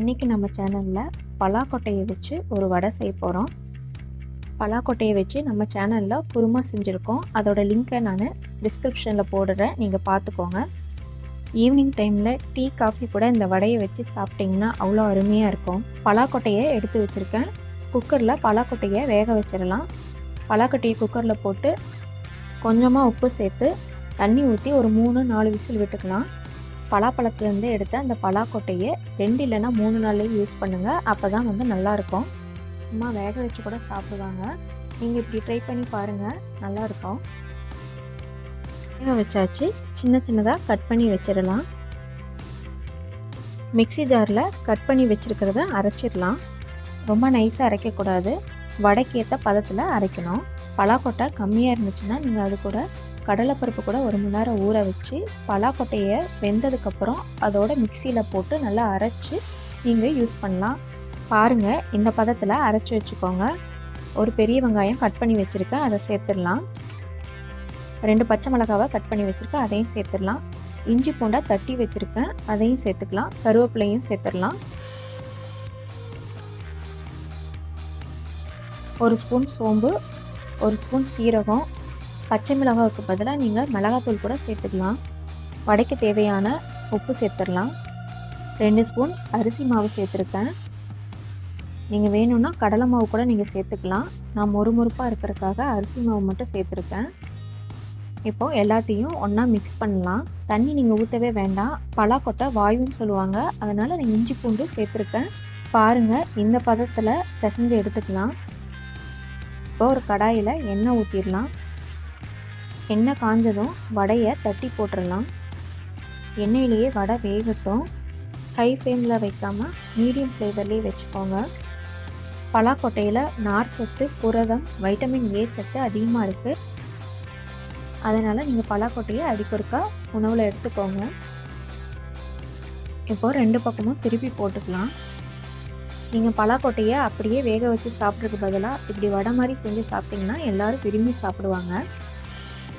இன்றைக்கி நம்ம சேனலில் பலாக்கொட்டையை வச்சு ஒரு வடை செய்ய போகிறோம் பலாக்கொட்டையை வச்சு நம்ம சேனலில் குருமா செஞ்சுருக்கோம். அதோட லிங்க்கை நான் டிஸ்கிரிப்ஷனில் போடுறேன். நீங்கள் பார்த்துக்கோங்க ஈவினிங் டைமில் டீ காஃபி கூட இந்த வடையை வச்சு சாப்பிட்டிங்கன்னா அவ்வளோ அருமையாக இருக்கும். பலாக்கொட்டையை எடுத்து வச்சுருக்கேன். குக்கரில் பலாக்கொட்டையை வேக வச்சிடலாம். பலாக்கொட்டையை குக்கரில் போட்டு கொஞ்சமாக உப்பு சேர்த்து தண்ணி ஊற்றி ஒரு மூணு நாலு விசில் விட்டுக்கலாம். பலாப்பழத்துலேருந்து எடுத்த அந்த பலாக்கொட்டையை ரெண்டு இல்லைன்னா மூணு நாள்லேயும் யூஸ் பண்ணுங்கள் அப்போ தான் வந்து நல்லாயிருக்கும். சும்மா வேக வச்சு கூட சாப்பிடுவாங்க. நீங்கள் இப்படி ட்ரை பண்ணி பாருங்கள் நல்லாயிருக்கும். வேக வச்சாச்சு. சின்ன சின்னதாக கட் பண்ணி வச்சிடலாம். மிக்சி ஜாரில் கட் பண்ணி வச்சுருக்கிறத அரைச்சிடலாம். ரொம்ப நைஸாக அரைக்கக்கூடாது. வடைக்கேற்ற பதத்தில் அரைக்கணும். பலாக்கொட்டை கம்மியாக இருந்துச்சுன்னா நீங்கள் அது கூட கடலைப்பருப்பு கூட ஒரு மணி நேரம் ஊற வச்சு பலாக்கொட்டையை வெந்ததுக்கப்புறம் அதோட மிக்சியில் போட்டு நல்லா அரைச்சி நீங்கள் யூஸ் பண்ணலாம். பாருங்கள் இந்த பதத்தில் அரைச்சி வச்சுக்கோங்க. ஒரு பெரிய வெங்காயம் கட் பண்ணி வச்சுருக்கேன் அதை சேர்த்துடலாம். ரெண்டு பச்சை மிளகாவை கட் பண்ணி வச்சுருக்கேன் அதையும் சேர்த்துடலாம். இஞ்சி பூண்டா தட்டி வச்சுருக்கேன் அதையும் சேர்த்துக்கலாம். கருவேப்பிலையும் சேர்த்துடலாம். ஒரு ஸ்பூன் சோம்பு ஒரு ஸ்பூன் சீரகம் பச்சை மிளகாவுக்கு பதிலாக நீங்கள் மிளகாத்தூள் கூட சேர்த்துக்கலாம். வடைக்கு தேவையான உப்பு சேர்த்துடலாம். ரெண்டு ஸ்பூன் அரிசி மாவு சேர்த்துருக்கேன். நீங்கள் வேணும்னா கடலை மாவு கூட நீங்கள் சேர்த்துக்கலாம். நான் மொறுமொறுப்பாக இருக்கிறதுக்காக அரிசி மாவு மட்டும் சேர்த்துருக்கேன். இப்போது எல்லாத்தையும் ஒன்றா மிக்ஸ் பண்ணலாம். தண்ணி நீங்கள் ஊற்றவே வேண்டாம். பலாக்கொட்டை வாயுன்னு சொல்லுவாங்க. அதனால் நான் இஞ்சி பூண்டு சேர்த்துருக்கேன். பாருங்கள் இந்த பதத்தில் பிசைஞ்சு எடுத்துக்கலாம். இப்போ ஒரு கடாயில் எண்ணெய் ஊற்றிடலாம் எண்ணெய் காஞ்சதும் வடையை தட்டி போட்டுடலாம். எண்ணெயிலேயே வடை வேகட்டும். ஹை ஃப்ளேமில் வைக்காமல் மீடியம் ஃப்ளேவர்லேயே வச்சுக்கோங்க. பலாக்கொட்டையில் நார் சத்து புரதம் வைட்டமின் ஏ சத்து அதிகமாக இருக்குது அதனால் நீங்கள் பலாக்கொட்டையை அடிக்கொருக்கா உணவில் எடுத்துக்கோங்க. இப்போது ரெண்டு பக்கமும் திருப்பி போட்டுக்கலாம். நீங்கள் பலாக்கொட்டையை அப்படியே வேக வச்சு சாப்பிட்றதுக்கு பதிலாக இப்படி வடை மாதிரி செஞ்சு சாப்பிட்டிங்கன்னா எல்லோரும் விரும்பி சாப்பிடுவாங்க.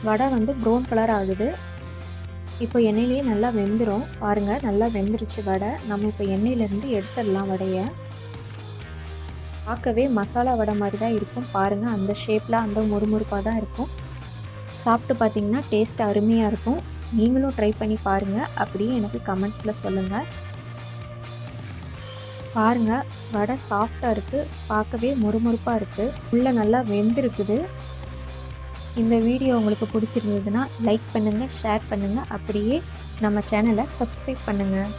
வடை வந்து ப்ரௌன் கலர் ஆகுது. இப்போ எண்ணெயிலேயே நல்லா வெந்துடும் பாருங்கள் நல்லா வெந்துருச்சு வடை. நம்ம இப்போ எண்ணெயிலேருந்து எடுத்துடலாம் வடையை. பார்க்கவே மசாலா வடை மாதிரி தான் இருக்கும். பாருங்கள் அந்த ஷேப்பில் அந்த முறுமுறுப்பாக தான் இருக்கும். சாப்பிட்டு பார்த்தீங்கன்னா டேஸ்ட் அருமையாக இருக்கும். நீங்களும் ட்ரை பண்ணி பாருங்கள் அப்படியே எனக்கு கமெண்ட்ஸில் சொல்லுங்கள் பாருங்கள் வடை சாஃப்டாக இருக்குது பார்க்கவே முறுமுறுப்பாக இருக்குது உள்ளே நல்லா வெந்திருக்குது. இந்த வீடியோ உங்களுக்கு பிடிச்சிருந்ததுன்னா லைக் பண்ணுங்கள் ஷேர் பண்ணுங்கள் அப்படியே நம்ம சேனலை சப்ஸ்கிரைப் பண்ணுங்கள்